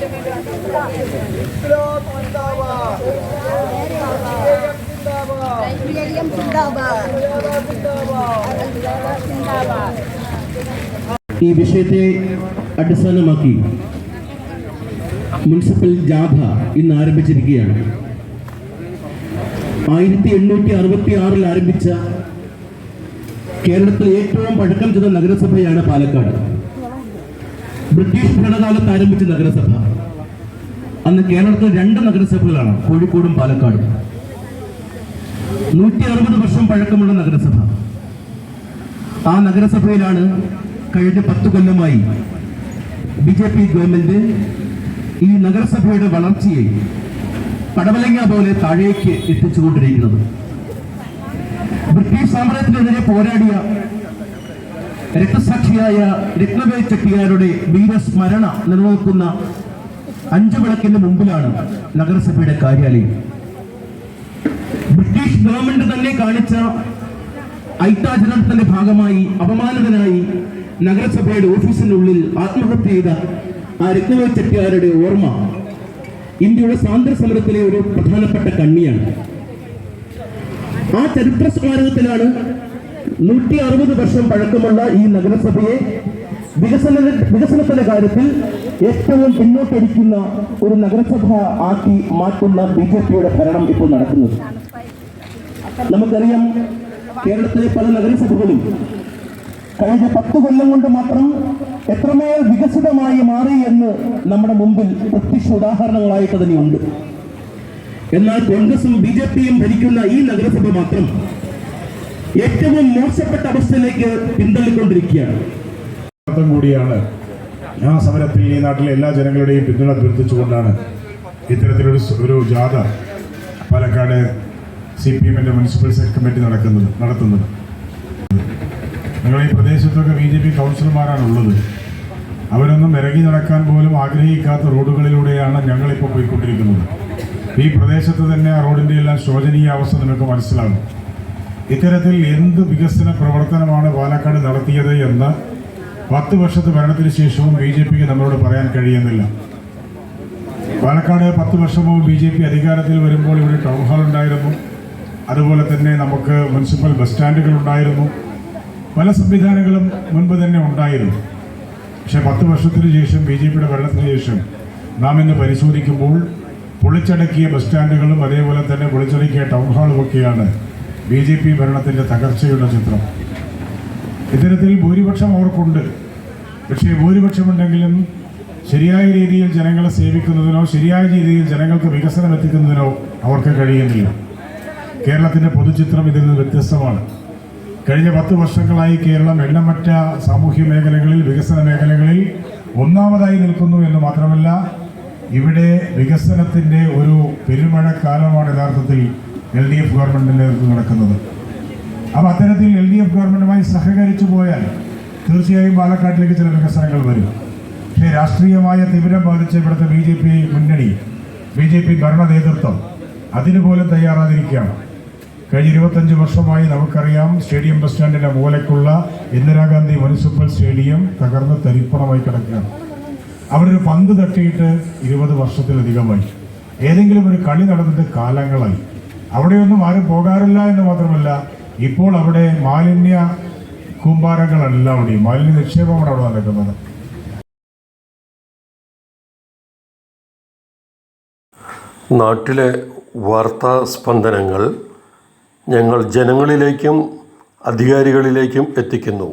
ഈ വിഷയത്തെ അടിസ്ഥാനമാക്കി മുനിസിപ്പൽ ജാഥ ഇന്ന് ആരംഭിച്ചിരിക്കുകയാണ്. ആയിരത്തി എണ്ണൂറ്റി അറുപത്തി ആറിൽ ആരംഭിച്ച കേരളത്തിലെ ഏറ്റവും പഴക്കം ചെന്ന നഗരസഭയാണ് പാലക്കാട്. ബ്രിട്ടീഷ് ഭരണകാലത്ത് ആരംഭിച്ച നഗരസഭ. അന്ന് കേരളത്തിൽ രണ്ട് നഗരസഭകളാണ് കോഴിക്കോടും പാലക്കാടും. നൂറ്റി അറുപത് വർഷം പഴക്കമുള്ള നഗരസഭ. ആ നഗരസഭയിലാണ് കഴിഞ്ഞ പത്ത് കൊല്ലമായി ബി ജെ പി ഗവൺമെന്റ് ഈ നഗരസഭയുടെ വളർച്ചയെ പടവലങ്ങ പോലെ താഴേക്ക് എത്തിച്ചുകൊണ്ടിരിക്കുന്നത്. ബ്രിട്ടീഷ് സാമ്രാജ്യത്തിനെതിരെ പോരാടിയ രക്തസാക്ഷിയായ രത്നവേ ചെട്ടിയാരുടെ വീരസ്മരണ നിലനിൽക്കുന്ന അഞ്ചു വിളക്കിന്റെ മുമ്പിലാണ് നഗരസഭയുടെ കാര്യാലയം. ബ്രിട്ടീഷ് ഗവൺമെന്റ് തന്നെ കാണിച്ച ഐക്യാചരണത്തിന്റെ ഭാഗമായി അപമാനിതനായി നഗരസഭയുടെ ഓഫീസിനുള്ളിൽ ആത്മഹത്യ ചെയ്ത ആ രത്നവേ ചെട്ടിയാരുടെ ഓർമ്മ ഇന്ത്യയുടെ സ്വാതന്ത്ര്യ സമരത്തിലെ ഒരു പ്രധാനപ്പെട്ട കണ്ണിയാണ്. ആ ചരിത്ര സ്മാരകത്തിലാണ് നൂറ്റി അറുപത് വർഷം പഴക്കമുള്ള ഈ നഗരസഭയെ വികസന വികസനത്തിന്റെ കാര്യത്തിൽ ഏറ്റവും പിന്നോട്ടടിക്കുന്ന ഒരു നഗരസഭ ആക്കി മാറ്റുന്ന ബി ജെ പിയുടെ ഭരണം ഇപ്പോൾ നടക്കുന്നത്. നമുക്കറിയാം കേരളത്തിലെ പല നഗരസഭകളും കഴിഞ്ഞ പത്ത് കൊല്ലം കൊണ്ട് മാത്രം എത്രമേൽ വികസിതമായി മാറി എന്ന് നമ്മുടെ മുമ്പിൽ പ്രത്യക്ഷ ഉദാഹരണങ്ങളായിട്ട് തന്നെയുണ്ട്. എന്നാൽ കോൺഗ്രസും ബി ജെ പിയും ഭരിക്കുന്ന ഈ നഗരസഭ മാത്രം ഏറ്റവും മോശപ്പെട്ട അവസ്ഥയിലേക്ക് പിന്തള്ളിക്കൊണ്ടിരിക്കുകയാണ്. കൂടിയാണ്. ആ സമരത്തിൽ ഈ നാട്ടിലെ എല്ലാ ജനങ്ങളുടെയും പിന്തുണ അഭ്യർത്ഥിച്ചുകൊണ്ടാണ് ഇത്തരത്തിലൊരു ഒരു ജാഥ പാലക്കാട് സി പി എമ്മിന്റെ മുനിസിപ്പൽ കമ്മിറ്റി നടക്കുന്നത് നടത്തുന്നത്. നിങ്ങൾ ഈ പ്രദേശത്തൊക്കെ ബി ജെ പി കൗൺസിലർമാരാണുള്ളത്. അവരൊന്നും ഇറങ്ങി നടക്കാൻ പോലും ആഗ്രഹിക്കാത്ത റോഡുകളിലൂടെയാണ് ഞങ്ങളിപ്പോൾ പോയിക്കൊണ്ടിരിക്കുന്നത്. ഈ പ്രദേശത്ത് തന്നെ ആ റോഡിന്റെ എല്ലാം ശോചനീയ അവസ്ഥ നിങ്ങൾക്ക് മനസ്സിലാകും. ഇത്തരത്തിൽ എന്ത് വികസന പ്രവർത്തനമാണ് പാലക്കാട് നടത്തിയത് എന്ന് പത്ത് വർഷത്തെ ഭരണത്തിന് ശേഷവും ബി ജെ പിക്ക് നമ്മളോട് പറയാൻ കഴിയുന്നില്ല. പാലക്കാട് പത്ത് വർഷം മുമ്പ് ബി ജെ പി അധികാരത്തിൽ വരുമ്പോൾ ഇവിടെ ടൗൺ ഹാൾ ഉണ്ടായിരുന്നു. അതുപോലെ തന്നെ നമുക്ക് മുനിസിപ്പൽ ബസ് സ്റ്റാൻഡുകൾ ഉണ്ടായിരുന്നു. പല സംവിധാനങ്ങളും മുൻപ് തന്നെ ഉണ്ടായിരുന്നു. പക്ഷേ പത്ത് വർഷത്തിന് ശേഷം ബി ജെ പിയുടെ ഭരണത്തിന് ശേഷം നാം ഇന്ന് പരിശോധിക്കുമ്പോൾ പൊളിച്ചടക്കിയ ബസ് സ്റ്റാൻഡുകളും അതേപോലെ തന്നെ പൊളിച്ചടക്കിയ ടൗൺ ഹാളും ഹാളുമൊക്കെയാണ് ബി ജെ പി ഭരണത്തിന്റെ തകർച്ചയുള്ള ചിത്രം. ഇത്തരത്തിൽ ഭൂരിപക്ഷം അവർക്കുണ്ട്. പക്ഷേ ഭൂരിപക്ഷമുണ്ടെങ്കിലും ശരിയായ രീതിയിൽ ജനങ്ങളെ സേവിക്കുന്നതിനോ ശരിയായ രീതിയിൽ ജനങ്ങൾക്ക് വികസനം എത്തിക്കുന്നതിനോ അവർക്ക് കഴിയുന്നില്ല. കേരളത്തിന്റെ പൊതുചിത്രം ഇതിൽ നിന്ന് വ്യത്യസ്തമാണ്. കഴിഞ്ഞ പത്ത് വർഷങ്ങളായി കേരളം എണ്ണമറ്റ സാമൂഹ്യ മേഖലകളിൽ വികസന മേഖലകളിൽ ഒന്നാമതായി നിൽക്കുന്നു എന്ന് മാത്രമല്ല ഇവിടെ വികസനത്തിന്റെ ഒരു പെരുമഴക്കാലമാണ് യഥാർത്ഥത്തിൽ എൽ ഡി എഫ് ഗവൺമെന്റിലേക്ക് നേതൃത്വം നടക്കുന്നത്. അപ്പോൾ അത്തരത്തിൽ എൽ ഡി എഫ് ഗവൺമെന്റുമായി സഹകരിച്ചു പോയാൽ തീർച്ചയായും പാലക്കാട്ടിലേക്ക് ചില വികസനങ്ങൾ വരും. പക്ഷേ രാഷ്ട്രീയമായ തീവ്രം ബാധിച്ച ഇവിടുത്തെ ബി ജെ പി മുന്നണി ബി ജെ പി ഭരണ നേതൃത്വം അതിന് പോലും തയ്യാറാതിരിക്കുകയാണ്. കഴിഞ്ഞ ഇരുപത്തഞ്ച് വർഷമായി നമുക്കറിയാം സ്റ്റേഡിയം ബസ് സ്റ്റാൻഡിന്റെ മൂലയ്ക്കുള്ള ഇന്ദിരാഗാന്ധി മുനിസിപ്പൽ സ്റ്റേഡിയം തകർന്ന് തരിപ്പണമായി കിടക്കുകയാണ്. അവരൊരു പന്ത് തട്ടിയിട്ട് ഇരുപത് വർഷത്തിലധികമായി. ഏതെങ്കിലും ഒരു കളി നടന്നിട്ട് കാലങ്ങളായി. അവിടെയൊന്നും ആരും പോകാറില്ല എന്ന് മാത്രമല്ല ഇപ്പോൾ അവിടെ മാലിന്യ കൂമ്പാരങ്ങളല്ല അവിടെ മാലിന്യ നിക്ഷേപമാണ് അവിടെ നടക്കുന്നത്. നാട്ടിലെ വാർത്താ സ്പന്ദനങ്ങൾ ഞങ്ങൾ ജനങ്ങളിലേക്കും അധികാരികളിലേക്കും എത്തിക്കുന്നു.